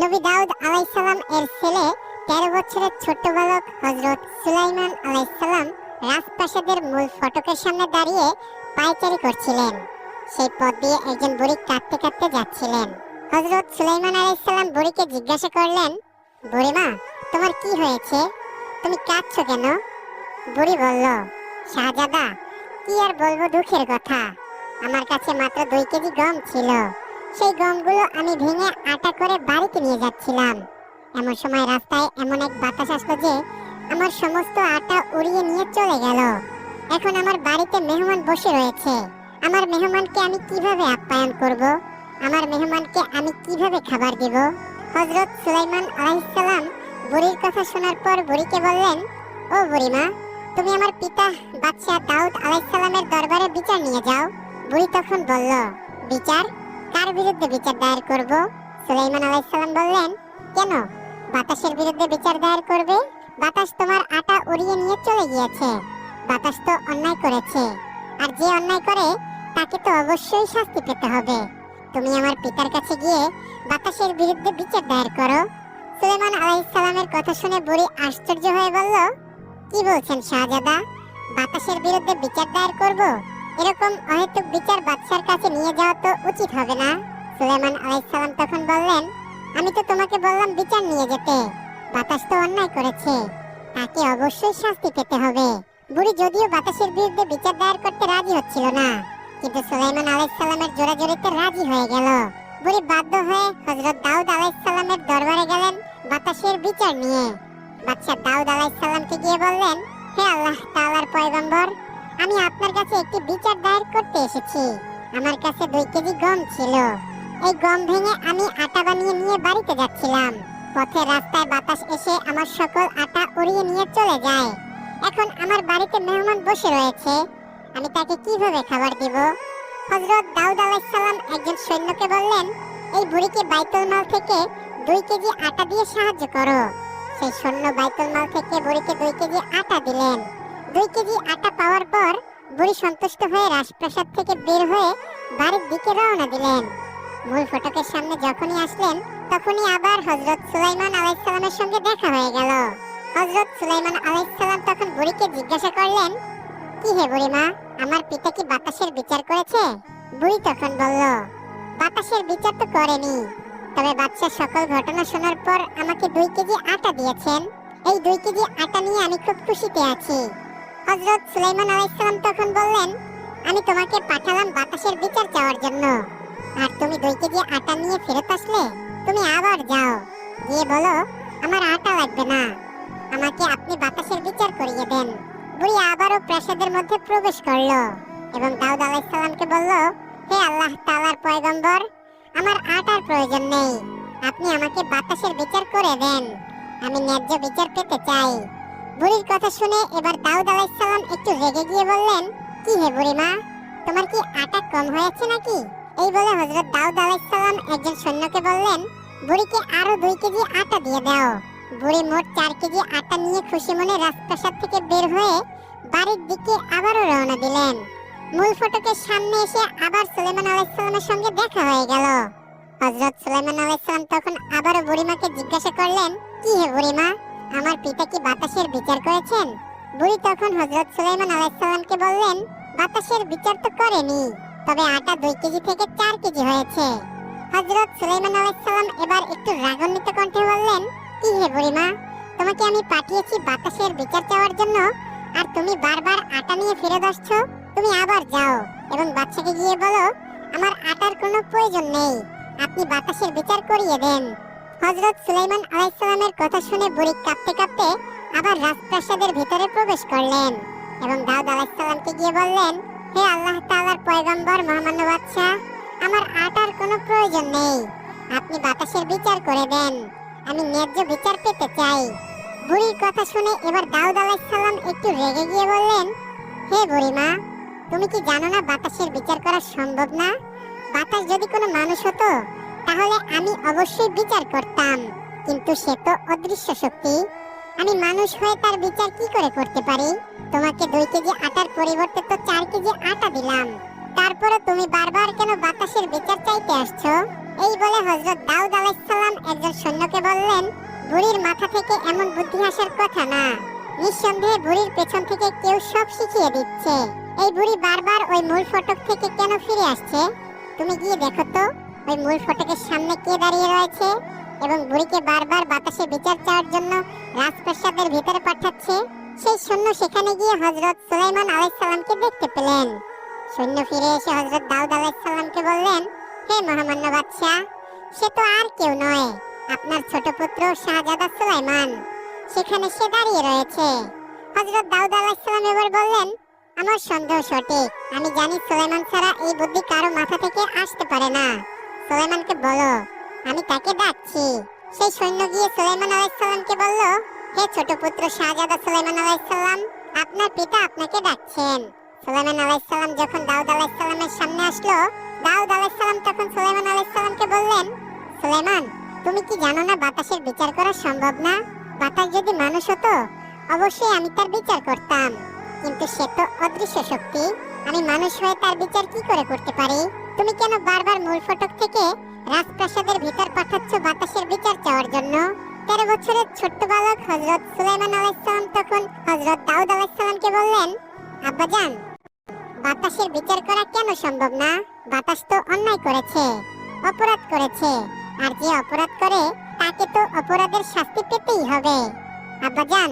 নবী দাউদ আলাইসালাম এর ছেলে, তেরো বছরের ছোট্ট বালক হজরত সুলাইমান আলাইসালাম রাজপ্রাসাদের মূল ফটকের সামনে দাঁড়িয়ে পায়চারি করছিলেন। সেই পথ দিয়ে একজন বুড়ি কাঁদতে কাঁদতে যাচ্ছিলেন। হজরত সুলাইমান আলাইসালাম বুড়িকে জিজ্ঞাসা করলেন বুড়িমা তোমার কি হয়েছে? তুমি কাঁদছো কেন? বুড়ি বলল, শাহজাদা, কি আর বলব দুঃখের কথা। আমার কাছে মাত্র দুই কেজি গম ছিল। সেই গমগুলো আমি ভেঙে আটা করে বাড়িতে নিয়ে যাচ্ছিলাম। এমন সময় রাস্তায় এমন এক বাতাস আসলো যে আমার সমস্ত আটা উড়িয়ে নিয়ে চলে গেল। এখন আমার বাড়িতে মেহমান বসে রয়েছে। আমার মেহমানকে আমি কীভাবে আপ্যায়ন করব? আমার মেহমানকে আমি কীভাবে খাবার দিব? হজরত সুলাইমান আলাইসাল্লাম বুড়ির কথা শোনার পর বুড়িকে বললেন, ও বুড়িমা, তুমি আমার পিতা বাদশাহ দাউদ আলাইসাল্লামের দরবারে বিচার নিয়ে যাও। বুড়ি তখন বলল, বিচার? কার বিরুদ্ধে বিচার দায়ের করব? সুলাইমান আলাইসাল্লাম বললেন, কেন? বাতাসের বিরুদ্ধে বিচার দায়ের করবে? বাতাস তোমার আটা উড়িয়ে নিয়ে চলে গিয়েছে। বাতাস তো অন্যায় করেছে। আর যে অন্যায় করে, তাকে তো অবশ্যই শাস্তি পেতে হবে। তুমি আমার পিতার কাছে গিয়ে বাতাসের বিরুদ্ধে বিচার দায়ের করো। সুলেমান আলাইসালামের কথা শুনে বুড়ি আশ্চর্য হয়ে বলল, কি বলছেন শাহজাদা? বাতাসের বিরুদ্ধে বিচার দায়ের করব? এরকম অহেতুক বিচার বাদশার কাছে নিয়ে যাওয়া তো উচিত হবে না। সুলেমান আলাইসালাম তখন বললেন, আমি তো তোমাকে বললাম বিচার নিয়ে যেতে। বাতাস তো অন্যায় করেছে। তাকে অবশ্যই শাস্তি পেতে হবে। বুড়ি যদিও বাতাসের বিরুদ্ধে বিচার দায়ের করতে রাজি হচ্ছিল না, কিন্তু সুলাইমান আলাইসাল্লামের জোরাজোরিতে রাজি হয়ে গেল। বুড়ি বাধ্য হয়ে হজরত দাউদ আলাইসাল্লামের দরবারে গেলেন বাতাসের বিচার নিয়ে। বাদশাহ দাউদ আলাইসাল্লামকে গিয়ে বললেন, হে আল্লাহ তাআলার পয়গম্বর আমি আপনার কাছে একটি বিচার দায়ের করতে এসেছি। আমার কাছে দুই কেজি গম ছিল। এই গম ভেঙে আমি আটা বানিয়ে নিয়ে বাড়িতে যাচ্ছিলাম। পথে রাস্তায় বাতাস এসে আমার সকল আটা উড়িয়ে নিয়ে চলে যায়। এখন আমার বাড়িতে মেহমান বসে রয়েছে। আমি তাকে কীভাবে খাবার দিব? হজরত দাউদ আলাইসাল্লাম একজন সৈন্যকে বললেন, এই বুড়িকে বাইতুল মাল থেকে দুই কেজি আটা দিয়ে সাহায্য করো। সেই সৈন্য বাইতুল মাল থেকে বুড়িকে দুই কেজি আটা দিলেন। দুই কেজি আটা পাওয়ার পর বুড়ি সন্তুষ্ট হয়ে রাজপ্রাসাদ থেকে বের হয়ে বাড়ির দিকে রওনা দিলেন। মূল ফটকের সামনে যখনই আসলেন, তখনই আবার হজরত সুলাইমান আলাইসাল্লামের সঙ্গে দেখা হয়ে গেল। হজরত সুলাইমান আলাইসাল্লাম তখন বুড়িকে জিজ্ঞাসা করলেন, কি হে বুড়িমা আমার পিতা কি বাতাসের বিচার করেছে? বুড়ি তখন বলল, বাতাসের বিচার তো করেনি। তবে বাচ্চার সকল ঘটনা শোনার পর আমাকে দুই কেজি আটা দিয়েছেন। এই দুই কেজি আটা নিয়ে আমি খুব খুশিতে আছি। হজরত সুলাইমান আলাইসাল্লাম তখন বললেন, আমি তোমাকে পাঠালাম বাতাসের বিচার চাওয়ার জন্য। আর তুমি দুই কেজি আটা নিয়ে ফেরত আসলে, তুমি আবার যাও। গিয়ে বলো, আমার আটা লাগবে না। আমাকে আপনি বাতাসের বিচার করিয়ে দেন। বুড়ি আবারও প্রাসাদের মধ্যে প্রবেশ করল এবং দাউদ আলাইসাল্লামকে বলল, হে আল্লাহ তাআলার পয়গম্বর, আমার আটার প্রয়োজন নেই। আপনি আমাকে বাতাসের বিচার করে দেন। আমি ন্যায্য বিচার পেতে চাই। বুড়ির কথা শুনে এবার দাউদ আলাইসাল্লাম একটু রেগে গিয়ে বললেন, কি হে বুড়িমা তোমার কি আটা কম হয়েছে নাকি? এই বলে হজরত দাউদ আলাইসাল্লাম একজন সৈন্যকে বললেন বুড়িকে আরও দুই কেজি আটা দিয়ে দাও। বুড়ি মোট চার কেজি আটা নিয়ে খুশি মনে রাজপ্রাসাদ থেকে বের হয়ে বাড়ির দিকে আবারও রওনা দিলেন। মূল ফটকের সামনে এসে আবার সুলেমান আলাইসাল্লামের সঙ্গে দেখা হয়ে গেল। হজরত সুলেমান আলাইসাল্লাম তখন আবারও বুড়িমাকে জিজ্ঞাসা করলেন, কি হে বুড়িমা আমার পিতা কি বাতাসের বিচার করেছেন? বুড়ি তখন হজরত সুলাইমান আলাইসাল্লামকে বললেন, বাতাসের বিচার তো করেনি, তবে আটা দুই কেজি থেকে চার কেজি হয়েছে। হজরত সুলাইমান আলাইসাল্লাম এবার একটু রাগান্বিত কণ্ঠে বললেন, কি হে বুড়িমা তোমাকে আমি পাঠিয়েছি বাতাসের বিচার চাওয়ার জন্য, আর তুমি বারবার আটা নিয়ে ফিরে আসছো, তুমি আবার যাও। এবং বাচ্চাকে গিয়ে বলো, আমার আটার কোনো প্রয়োজন নেই, আপনি বাতাসের বিচার করিয়ে দেন। হজরত সুলাইমান আলাইসাল্লামের কথা শুনে বুড়ি কাঁপতে কাঁপতে আবার রাজপ্রাসাদের ভিতরে প্রবেশ করলেন এবং দাউদ আলাইসাল্লামকে গিয়ে বললেন, হে আল্লাহ তাআলার পয়গম্বর, মহামান্য বাদশাহ, আমার আটার কোনো প্রয়োজন নেই। আপনি বাতাসের বিচার করে দেন। আমি ন্যায্য বিচার পেতে চাই। বুড়ির কথা শুনে এবার দাউদ আলাইসাল্লাম একটু রেগে গিয়ে বললেন, হে বুড়িমা তুমি কি জানো না বাতাসের বিচার করা সম্ভব না? বাতাস যদি কোনো মানুষ হতো তাহলে আমি অবশ্যই বিচার করতাম। কিন্তু সে তো অদৃশ্য শক্তি। আমি মানুষ হয়ে তার বিচার কি করে করতে পারি? তোমাকে দুই কেজি আটার পরিবর্তে তো চার কেজি আটা দিলাম। তারপরে তুমি বারবার কেন বাতাসের বিচার চাইতে আসছো? এই বলে হযরত দাউদ আলাইহিসসালাম একজন সৈন্যকে বললেন, বুড়ির মাথা থেকে এমন বুদ্ধি আসার কথা না। নিঃসন্দেহে বুড়ির পেছন থেকে কেউ সব শিখিয়ে দিচ্ছে। এই বুড়ি বারবার ওই মূল ফটক থেকে কেন ফিরে আসছে? তুমি গিয়ে দেখো তো। ওই মূল ফটকের সামনে কে দাঁড়িয়ে রয়েছে এবং বুড়িকে বারবার বাতাসে বিচার চাওয়ার জন্য রাজপ্রাসাদের ভিতরে পাঠাচ্ছে, সেই সৈন্য সেখানে গিয়ে হজরত সুলাইমান আলাইসাল্লামকে দেখতে পেলেন। সৈন্য ফিরে এসে হজরত দাউদ আলাইসাল্লামকে বললেন, হে মহামান্য বাদশাহ, সে তো আর কেউ নয়, আপনার ছোট পুত্র শাহজাদা সুলাইমান। সেখানে সে দাঁড়িয়ে রয়েছে। হজরত দাউদ আলাইসাল্লাম এবার বললেন, আমার সন্দেহ সঠিক। আমি জানি সুলাইমান ছাড়া এই বুদ্ধি কারও মাথা থেকে আসতে পারে না। সুলাইমানকে বলো। আমি তাকে ডাকছি। সেই সৈন্য গিয়ে সুলাইমান আলাইসাল্লামকে বলল, হে ছোট পুত্র শাহজাদা সুলাইমান আলাইসাল্লাম, আপনার পিতা আপনাকে ডাকছেন। সুলাইমান আলাইসাল্লাম যখন দাউদ আলাইসাল্লামের সামনে আসলো, দাউদ আলাইসাল্লাম তখন সুলাইমান আলাইসাল্লামকে বললেন, সুলাইমান, তুমি কি জানো না বাতাসের বিচার করা সম্ভব না? বাতাস যদি মানুষ হতো, অবশ্যই আমি তার বিচার করতাম। কিন্তু সে তো অদৃশ্য শক্তি। আমি মানুষ হয়ে তার বিচার কি করে করতে পারি? তুমি কেন বারবার মূল ফটক থেকে রাজপ্রাসাদের ভিতর পাঠাচ্ছ বাতাসের বিচার চাওয়ার জন্য? তেরো বছরের ছোট্ট বালক হজরত সুলাইমান আলাইসালাম তখন হজরত দাউদ আলাইসালামকে বললেন, আব্বাজান, বাতাসের বিচার করা কেন সম্ভব না? বাতাস তো অন্যায় করেছে, অপরাধ করেছে, আর যে অপরাধ করে, তাকে তো অপরাধের শাস্তি পেতেই হবে। আব্বাজান,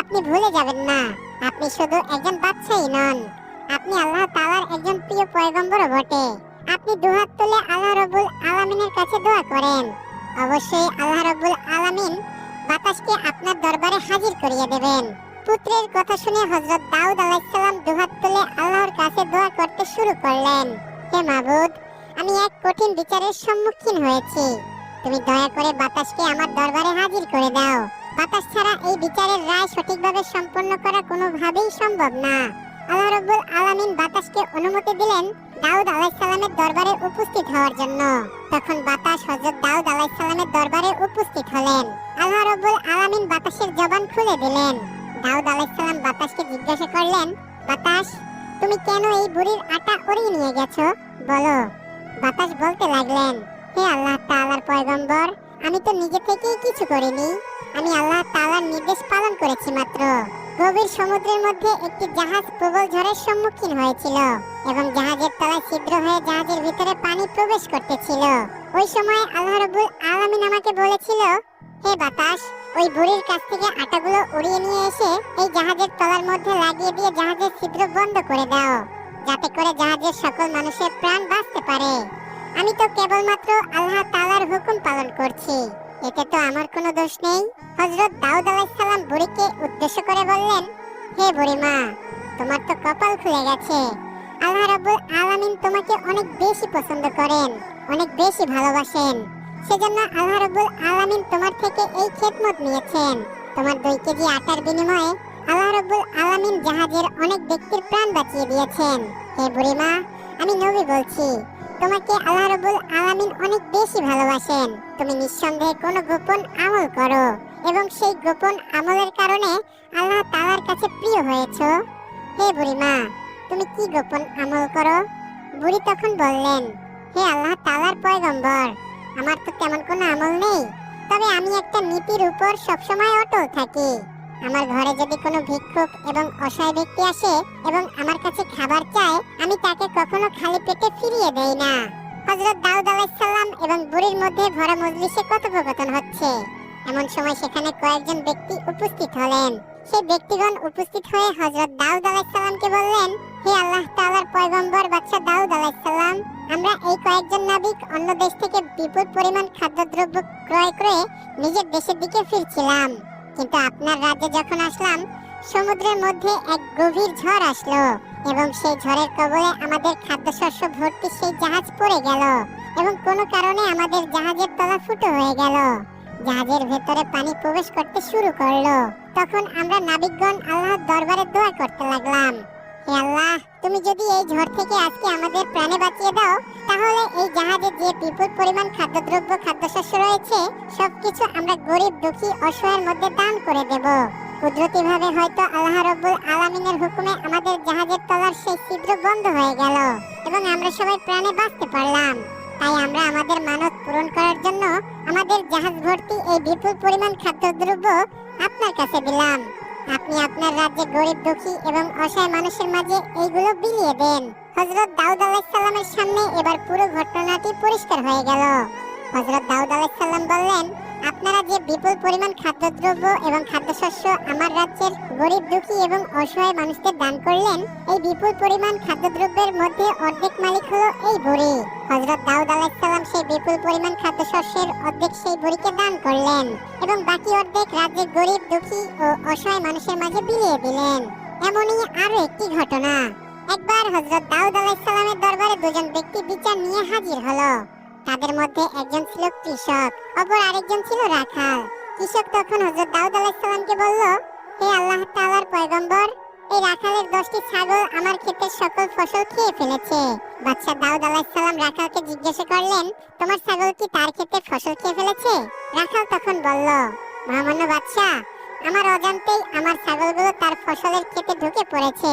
আপনি ভুলে যাবেন না, আপনি শুধু একজন বাদশাহী নন, আপনি আল্লাহ তাআলার একজন প্রিয় পয়গম্বরও বটে। আপনি দুহাত তুলে আল্লাহ রব্বুল আলামিনের কাছে দোয়া করেন। অবশ্যই আল্লাহ রব্বুল আলামিন বাতাসকে আপনার দরবারে হাজির করিয়ে দেবেন। পুত্রের কথা শুনে হযরত দাউদ আলাইহিসসালাম দুহাত তুলে আল্লাহর কাছে দোয়া করতে শুরু করলেন। হে মাবুদ, আমি এক কঠিন বিচারের সম্মুখীন হয়েছি। তুমি দয়া করে বাতাসকে আমার দরবারে হাজির করে দাও। বাতাস ছাড়া এই বিচারের রায় সঠিকভাবে সম্পন্ন করা কোনোভাবেই সম্ভব না। আল্লাহ রব্বুল আলামিন বাতাসকে অনুমতি দিলেন দাউদ আলাইসাল্লামের দরবারে উপস্থিত হওয়ার জন্য। তখন বাতাস হযরত দাউদ আলাইসাল্লামের দরবারে উপস্থিত হলেন। আল্লাহ রব্বুল আলামিন বাতাসের জবান খুলে দিলেন। দাউদ আলাইসাল্লাম বাতাসকে জিজ্ঞাসা করলেন, বাতাস, তুমি কেন এই বুড়ির আটা উড়িয়ে নিয়ে গেছো? বলো। বাতাস বলতে লাগলেন, হে আল্লাহ তাআলার পয়গম্বর, আমি তো নিজে থেকেই কিছু করিনি। আমি আল্লাহ তাআলার নির্দেশ পালন করেছি মাত্র। গভীর সমুদ্রের মধ্যে একটি জাহাজ প্রবল ঝড়ের সম্মুখীন হয়েছিল এবং জাহাজের তলায় ছিদ্র হয়ে জাহাজের ভিতরে পানি প্রবেশ করতেছিল। ওই সময় আল্লাহ রাব্বুল আলামিন আমাকে বলেছিল, হে বাতাস, ওই বুড়ির কাছ থেকে আটাগুলো উড়িয়ে নিয়ে এসে এই জাহাজের তলার মধ্যে লাগিয়ে দিয়ে জাহাজের ছিদ্র বন্ধ করে দাও, যাতে করে জাহাজের সকল মানুষের প্রাণ বাঁচতে পারে। আমি তো কেবলমাত্র আল্লাহ তাআলার হুকুম পালন করছি। এতে তো আমার কোনো দোষ নেই। হযরত দাউদ আলাইহিস সালাম বুড়িকে উদ্দেশ্য করে বললেন, হে বুড়িমা, তোমার তো কপাল খুলে গেছে। আল্লাহ রাব্বুল আলামিন তোমাকে অনেক বেশি পছন্দ করেন, অনেক বেশি ভালোবাসেন। সেজন্য আল্লাহ রাব্বুল আলামিন তোমার থেকে এই খেদমত নিয়েছেন। তোমার দুই কেজি আটার বিনিময়ে আল্লাহ রাব্বুল আলামিন জাহাজের অনেক ব্যক্তির প্রাণ বাঁচিয়ে দিয়েছেন। হে বুড়িমা, আমি নবী বলছি, তোমাকে আল্লাহ রাব্বুল আলামিন বেশি ভালোবাসেন। তুমি নিঃসন্দেহে কোনো গোপন আমল করো এবং সেই গোপন আমলের কারণে আল্লাহ তাআলার কাছে প্রিয় হয়েছো। হে বুড়িমা তুমি কি গোপন আমল করো? বুড়ি তখন বললেন, হে আল্লাহ তাআলার পয়গম্বর, আমার তো তেমন কোনো আমল নেই। তবে আমি একটা নীতির উপর সবসময় অটল থাকি। আমার ঘরে যদি কোনো ভিক্ষুক এবং অসহায় ব্যক্তি আসে এবং আমার কাছে খাবার চায়, আমি তাকে কখনো খালি পেটে ফিরিয়ে দেই না। হযরত দাউদ আলাইহিসসালাম এবং বুড়ির মধ্যে ভরা মজলিসে কথোপকথন হচ্ছে। এমন সময় সেখানে কয়েকজন ব্যক্তি উপস্থিত হলেন। সেই ব্যক্তিগণ উপস্থিত হয়ে হযরত দাউদ আলাইহিসসালামকে বললেন, হে আল্লাহ তাআলার পয়গম্বর বাদশা দাউদ আলাইহিসসালাম আমরা এই কয়েকজন নাবিক অন্য দেশ থেকে বিপুল পরিমাণ খাদ্যদ্রব্য ক্রয় করে নিজের দেশের দিকে ফিরছিলাম। কিন্তু আপনার রাজ্যে যখন আসলাম, সমুদ্রের মধ্যে এক গভীর ঝড় আসলো। এবং সেই ঝড়ের কবলে আমাদের খাদ্যশস্য ভর্তি সেই জাহাজ পড়ে গেল এবং কোনো কারণে আমাদের জাহাজের তলা ফুটো হয়ে গেল। জাহাজের ভেতরে পানি প্রবেশ করতে শুরু করল। তখন আমরা নাবিকগণ আল্লাহর দরবারে দোয়া করতে লাগলাম। হে আল্লাহ, তুমি যদি এই ঝড় থেকে আজকে আমাদের প্রাণে বাঁচিয়ে দাও, তাহলে এই জাহাজে যে বিপুল পরিমাণ খাদ্যদ্রব্য, খাদ্যশস্য রয়েছে, সবকিছু আমরা গরিব, দুঃখী, অসহায়ের মধ্যে দান করে দেব। কুদরতি ভাবে হয়তো আল্লাহ রব্বুল আলামিনের হুকুমে আমাদের জাহাজের তলার সেই ছিদ্র বন্ধ হয়ে গেল এবং আমরা সবাই প্রাণে বাঁচতে পারলাম। তাই আমরা আমাদের মানত পূরণ করার জন্য আমাদের জাহাজ ভর্তি এই বিপুল পরিমাণ খাদ্যদ্রব্য আপনার কাছে দিলাম। আপনি আপনার রাজ্যে গরিব, দুঃখী এবং অসহায় মানুষের মাঝে এইগুলো বিলিয়ে দেন। হজরত দাউদ আলাইসাল্লামের সামনে এবার পুরো ঘটনাটি পরিষ্কার হয়ে গেল। হজরত দাউদ আলাইসাল্লাম বললেন, আপনারা যে বিপুল পরিমাণ খাদ্যদ্রব্য এবং খাদ্যশস্য আমার রাজ্যের গরিব, দুঃখী এবং অসহায় মানুষদের দান করলেন, এই বিপুল পরিমাণ খাদ্যদ্রব্যের মধ্যে অর্ধেক মালিক হলো এই বুড়ি। হজরত দাউদ আলাইসাল্লাম সেই বিপুল পরিমাণ খাদ্যশস্যের অর্ধেক সেই বুড়িকে দান করলেন এবং বাকি অর্ধেক রাজ্যের গরিব, দুঃখী ও অসহায় মানুষের মাঝে বিলিয়ে দিলেন। এমনই আরও একটি ঘটনা। একবার হজরত দাউদ আলাইসাল্লামের দরবারে দুজন ব্যক্তি বিচার নিয়ে হাজির হলো। তাদের মধ্যে একজন ছিল কৃষক, অপর আরেকজন ছিল রাখাল। কৃষক তখন হযরত দাউদ আলাইহিসসালামকে বলল, হে আল্লাহ তাআলার পয়গম্বর, এই রাখালের দশটি ছাগল আমার ক্ষেতের সকল ফসল খেয়ে ফেলেছে। বাদশা দাউদ আলাইহিসসালাম রাখালকে জিজ্ঞাসা করলেন, তোমার ছাগল কি তার ক্ষেতের ফসল খেয়ে ফেলেছে? রাখাল তখন বলল, মহামান্য বাদশা, আমার অজান্তেই আমার ছাগলগুলো তার ফসলের ক্ষেতে ঢুকে পড়েছে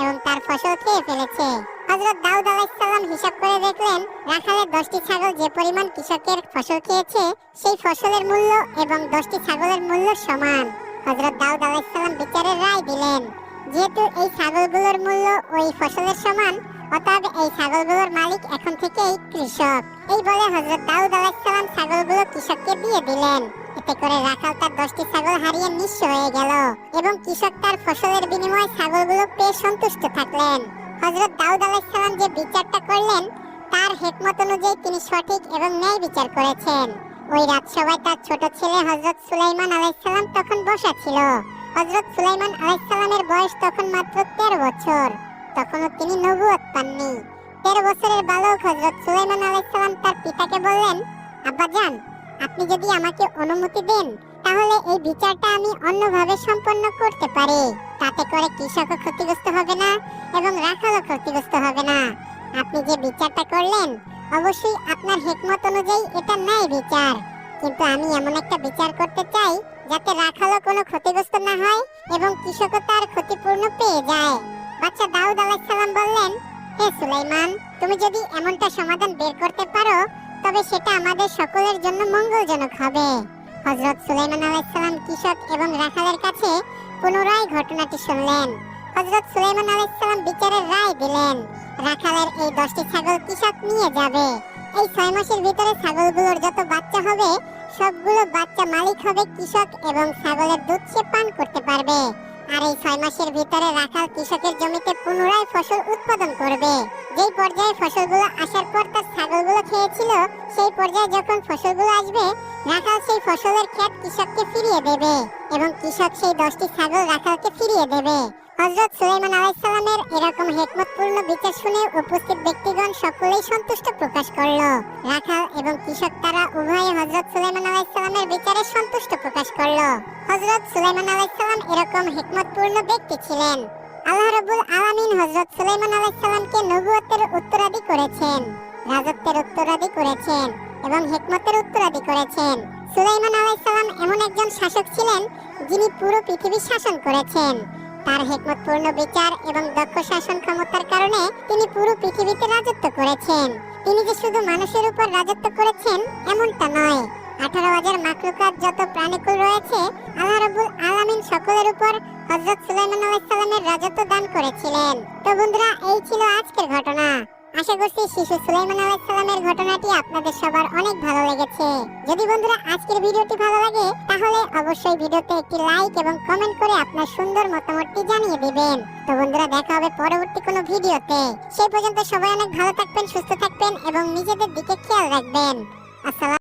এবং তার ফসল খেয়ে ফেলেছে। হযরত দাউদ আলাইহিসসালাম হিসাব করে দেখলেন রাখালের দশটি ছাগল যে পরিমাণ কৃষকের ফসল খেয়েছে, সেই ফসলের মূল্য এবং দশটি ছাগলের মূল্য সমান। হযরত দাউদ আলাইহিসসালাম বিচারের রায় দিলেন, যেহেতু এই ছাগলগুলোর মূল্য ওই ফসলের সমান, অতএব এই ছাগলগুলোর মালিক এখন থেকেই কৃষক। এই বলে হযরত দাউদ আলাইহিসসালাম ছাগলগুলো কৃষককে দিয়ে দিলেন। এতে করে রাখাল তার দশটি ছাগল হারিয়ে নিঃস্ব হয়ে গেল এবং কৃষক তার ফসলের বিনিময়ে ছাগলগুলো পেয়ে সন্তুষ্ট থাকলেন। হযরত দাউদ আলাইহিসসালাম যে বিচারটা করলেন, তার হেকমত অনুযায়ী তিনি সঠিক এবং ন্যায় বিচার করেছেন। ওই সবাই তার ছোট ছেলে হজরত সুলাইমান আলাইহিসসালাম তখন বসা ছিল। হযরত সুলাইমান আলাইহিসসালামের বয়স তখন মাত্র তেরো বছর। তখনও তিনি নবুয়ত পাননি। তেরো বছরের বালক হযরত সুলাইমান আলাইহিসসালাম তার পিতাকে বললেন, আব্বাজান, আপনি যদি আমাকে অনুমতি দেন তাহলে এই বিচারটা আমি অন্যভাবে সম্পন্ন করতে পারি। তাতে করে কৃষকও ক্ষতিগ্রস্ত হবে না এবং রাখালও ক্ষতিগ্রস্ত হবে না। আপনি যে বিচারটা করলেন, অবশ্যই আপনার হেকমত অনুযায়ী এটা ন্যায় বিচার। কিন্তু আমি এমন একটা বিচার করতে চাই, যাতে রাখালও কোনো ক্ষতিগ্রস্ত না হয় এবং কৃষকও তার ক্ষতিপূর্ণ পেয়ে যায়। বাচ্চা দাউদ আলাইসাল্লাম বললেন, হে সুলাইমান, তুমি যদি এমনটা সমাধান বের করতে পারো, তবে সেটা আমাদের সকলের জন্য মঙ্গলজনক হবে। হজরত সুলাইমান আলাইসাল্লাম কৃষক এবং রাখালের কাছে পুনরায় ঘটনাটি শুনলেন। হজরত সুলাইমান আলাইসাল্লাম বিচারের রায় দিলেন। রাখালের এই দশটি ছাগল কৃষক নিয়ে যাবে। এই ছয় মাসের ভিতরে ছাগলগুলোর যত বাচ্চা হবে, সবগুলো বাচ্চা মালিক হবে কৃষক এবং ছাগলের দুধ সে পান করতে পারবে। আর এই ছয় মাসের ভিতরে রাখাল কৃষকের জমিতে পুনরায় ফসল উৎপাদন করবে। যেই পর্যায়ে ফসলগুলো আসার পর তার ছাগলগুলো খেয়েছিল, সেই পর্যায়ে যখন ফসলগুলো আসবে রাখাল সেই ফসলের ক্ষেত কৃষককে ফিরিয়ে দেবে এবং কৃষক সেই দশটি ছাগল রাখালকে ফিরিয়ে দেবে। হযরত সুলাইমান আলাইহিসসালামের এরকম হিকমতপূর্ণ বিচার শুনে উপস্থিত ব্যক্তিগণ সকলেই সন্তুষ্ট প্রকাশ করল। রাখাল এবং কৃষক তারা উভয়ে হযরত সুলাইমান আলাইহিসসালামের বিচারে সন্তুষ্ট প্রকাশ করল। হযরত সুলাইমান আলাইহিসসালাম এরকম হিকমতপূর্ণ ব্যক্তি ছিলেন। আল্লাহ রাব্বুল আলামিন হযরত সুলাইমান আলাইহিসসালামকে নবুয়তের উত্তরাদি করেছেন, রাজত্বের উত্তরাদি করেছেন। এবং হিকমতের উত্তরাদি করেছেন। সুলাইমান আলাইহিসসালাম এমন একজন শাসক ছিলেন, যিনি পুরো পৃথিবী শাসন করেছেন। তার হিকমতপূর্ণ বিচার এবং দক্ষ শাসন ক্ষমতার কারণে তিনি পুরো পৃথিবীতে রাজত্ব করেছেন। তিনি যে শুধু মানুষের উপর রাজত্ব করেছেন, এমনটা নয়। আঠারো হাজার মাকলুকাত যত প্রাণীকুল রয়েছে, আল্লাহ রাব্বুল আলামিন সকলের উপর হযরত সুলাইমান আলাইহিস রাজত্ব দান করেছিলেন। তো বন্ধুরা, এই ছিল আজকের ঘটনা। আশা করছি শিশু সুলাইমান আলাইহিস সালামের ঘটনাটি আপনাদের সবার অনেক ভালো লেগেছে। যদি বন্ধুরা আজকের ভিডিওটি ভালো লাগে, তাহলে অবশ্যই ভিডিওতে একটি লাইক এবং কমেন্ট করে আপনার সুন্দর মতামতটি জানিয়ে দিবেন। তো বন্ধুরা, দেখা হবে পরবর্তী কোনো ভিডিওতে। সেই পর্যন্ত সবাই অনেক ভালো থাকবেন, সুস্থ থাকবেন এবং নিজেদের দিকে খেয়াল রাখবেন। আসসালাম